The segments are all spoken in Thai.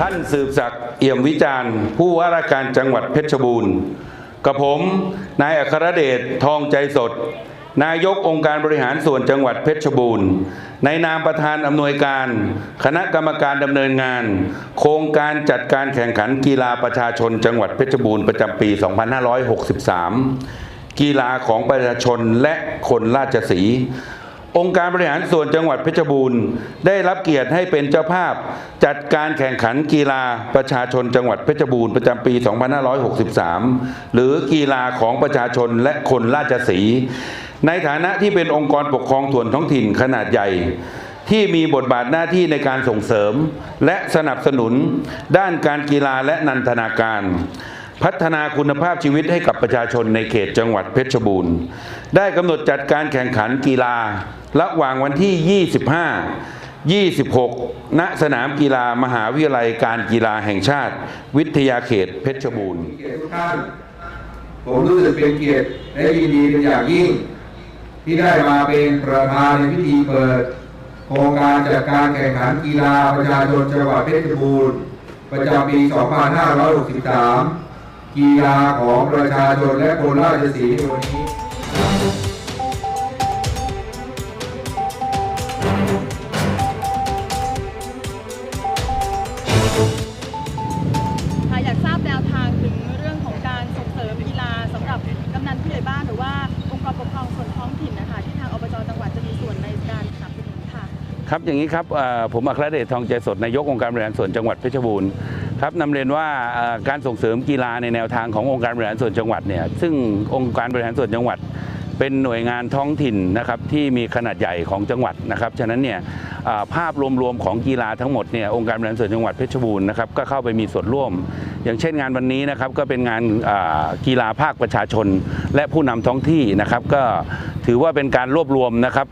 ท่านสืบศักดิ์เอี่ยมวิจารณ์ ผู้ว่าราชการจังหวัดเพชรบูรณ์กับผมนายอัครเดชทองใจสด นายกองค์การบริหารส่วนจังหวัดเพชรบูรณ์ ในนามประธานอำนวยการ คณะกรรมการดำเนินงาน โครงการจัดการแข่งขันกีฬาประชาชนจังหวัดเพชรบูรณ์ประจำปี 2563 กีฬาของประชาชนและคนราชสี องค์การบริหารส่วนจังหวัดเพชรบูรณ์ ได้รับเกียรติให้เป็นเจ้าภาพ จัดการแข่งขันกีฬาประชาชนจังหวัดเพชรบูรณ์ประจำปี 2563 หรือกีฬาของประชาชนและคนราชสี ในฐานะที่เป็นองค์กรปกครองส่วนท้องถิ่นขนาดใหญ่ที่มีบทบาทหน้าที่ในการส่งเสริม และสนับสนุนด้านการกีฬาและนันทนาการ พัฒนาคุณภาพชีวิตให้กับประชาชนในเขตจังหวัดเพชรบูรณ์ ได้กำหนดจัดการแข่งขันกีฬา ระหว่างวันที่ 25 26 ณ สนามกีฬามหาวิทยาลัยการกีฬาแห่งชาติ วิทยาเขตเพชรบูรณ์เกียรติทุกท่านผมรู้สึกเป็นเกียรติและยินดีเป็นอย่างยิ่ง ที่ได้มาเป็นประธานในพิธีเปิด โครงการจัดการแข่งขันกีฬาประชาชนจังหวัดเพชรบูรณ์ ประจำปี 2563 กีฬาของประชาชนและคนราชสีห์ในวันนี้ค่ะอยากทราบแนวทางถึงเรื่องของการส่งเสริมกีฬาสำหรับกำนันผู้ใหญ่บ้านหรือว่าองค์กรปกครองส่วนท้องถิ่นนะคะที่ทางอบจจังหวัดจะมีส่วนในการสนับสนุนค่ะ ครับอย่างนี้ครับเอ่อผมอัครเดชทองใจสดนายกองค์การบริหารส่วนจังหวัดเพชรบูรณ์ ครับนำเรียนว่าการส่งเสริมกีฬาในแนวทางขององค์การบริหารส่วนจังหวัดเนี่ยซึ่งองค์การบริหารส่วนจังหวัด เป็นหน่วยงานท้องถิ่นนะครับที่มีขนาดใหญ่ของจังหวัดนะครับฉะนั้นเนี่ยภาพรวมๆของกีฬาทั้งหมดเนี่ยองค์การบริหารส่วนจังหวัดเพชรบูรณ์นะครับก็เข้าไปมีส่วนร่วม อย่างเช่นงานวันนี้นะครับก็เป็นงานกีฬาภาคประชาชน และผู้นำท้องที่นะครับก็ถือว่าเป็นการรวบรวมนะครับ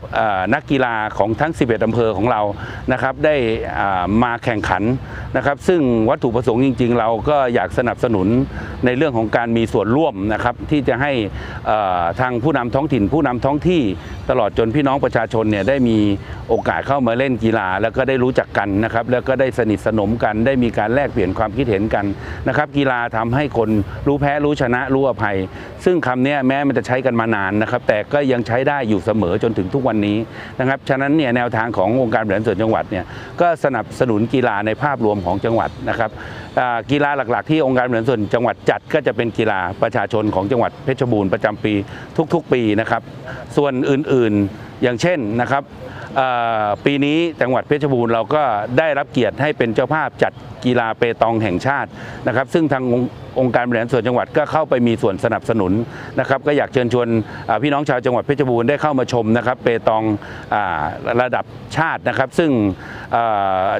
นักกีฬาของทั้ง 11 อำเภอของเรานะครับได้มาแข่งขัน นะครับซึ่งวัตถุประสงค์จริง ๆ เราก็อยากสนับสนุนในเรื่องของการมีส่วนร่วมนะครับที่จะให้ทางผู้นำท้องถิ่น ผู้นำท้องที่ตลอดจนพี่น้องประชาชนเนี่ยได้มี โอกาสเข้ามาเล่นกีฬาแล้วก็ได้รู้จักกันนะครับแล้วก็ได้สนิทสนมกัน ได้มีการแลกเปลี่ยนความคิดเห็นกันนะครับกีฬาทำให้คนรู้แพ้รู้ชนะรู้อภัย ซึ่งคำนี้แม้มันจะใช้กันมานานนะครับแต่ก็ยังใช้ได้อยู่เสมอจนถึงทุกวันนี้นะครับฉะนั้นเนี่ยแนวทางขององค์การบริหารส่วนจังหวัดเนี่ยก็สนับสนุนกีฬาในภาพรวมของจังหวัดนะครับกีฬาหลักๆ ที่องค์การบริหารส่วนจังหวัดจัดก็จะเป็นกีฬาประชาชนของจังหวัดเพชรบูรณ์ประจำปีทุกๆปีนะครับส่วนอื่นๆอย่างเช่นนะครับ ปีนี้จังหวัดเพชรบูรณ์เราก็ได้รับเกียรติให้เป็นเจ้าภาพจัดกีฬาเปตองแห่งชาตินะครับ ซึ่งทางองค์องค์การบริหารส่วนจังหวัดก็เข้าไปมีส่วนสนับสนุนนะครับก็อยากเชิญชวนพี่น้องชาวจังหวัดเพชรบูรณ์ได้เข้ามาชมนะครับเปตองอระดับชาตินะครับ ซึ่ง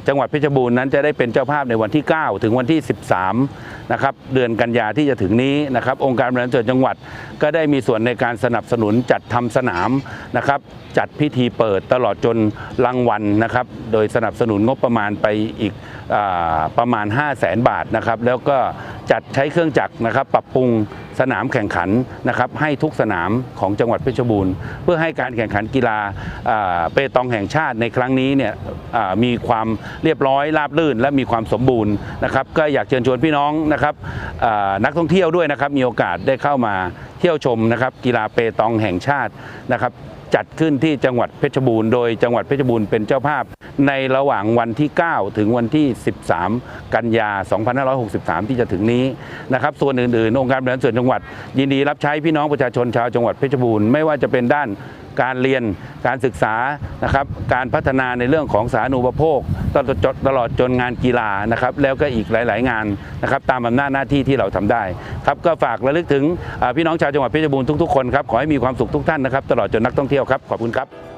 จังหวัดเพชรบูรณ์นั้นจะได้เป็นเจ้าภาพในวันที่ 9 ถึงวันที่ 13นะครับเดือนกันยาที่จะถึงนี้นะครับองค์การบริหารส่วนจังหวัดก็ได้มีส่วนในการสนับสนุนจัดทำสนามนะครับจัดพิธีเปิดตลอดจนรางวัลนะครับ โดยสนับสนุนงบประมาณไปอีกอประมาณ 5 0 0แสนบาทนะครับ แล้วก็จัดใช้เครื่องจักรนะครับ ปรับปรุงสนามแข่งขันนะครับให้ทุกสนามของจังหวัดเพชรบูรณ์ เพื่อให้การแข่งขันกีฬาเปตองแห่งชาติในครั้งนี้เนี่ยมีความเรียบร้อยราบรื่น และมีความสมบูรณ์นะครับ ก็อยากเชิญชวนพี่น้องนะครับนักท่องเที่ยวด้วยนะครับ มีโอกาสได้เข้ามาเที่ยวชมนะครับ กีฬาเปตองแห่งชาตินะครับ จัดขึ้นที่จังหวัดเพชรบูรณ์โดยจังหวัดเพชรบูรณ์เป็นเจ้าภาพ ในระหว่างวันที่ 9 ถึงวันที่ 13 กันยา 2563 ที่จะถึงนี้นะครับส่วนอื่นๆองค์การบริหารส่วนจังหวัด ยินดีรับใช้พี่น้องประชาชนชาวจังหวัดเพชรบูรณ์ไม่ว่าจะเป็นด้าน การเรียนการศึกษานะครับการพัฒนาในเรื่องของสาธารณูปโภคตลอดจนตลอดจนงานกีฬานะครับแล้วก็อีกหลาย ๆ งานนะครับตามอำนาจหน้าที่ที่เราทำได้ครับก็ฝากระลึกถึงพี่น้องชาวจังหวัดเพชรบูรณ์ทุก ๆ คนครับขอให้มีความสุขทุกท่านนะครับตลอดจนนักท่องเที่ยวครับขอบคุณครับ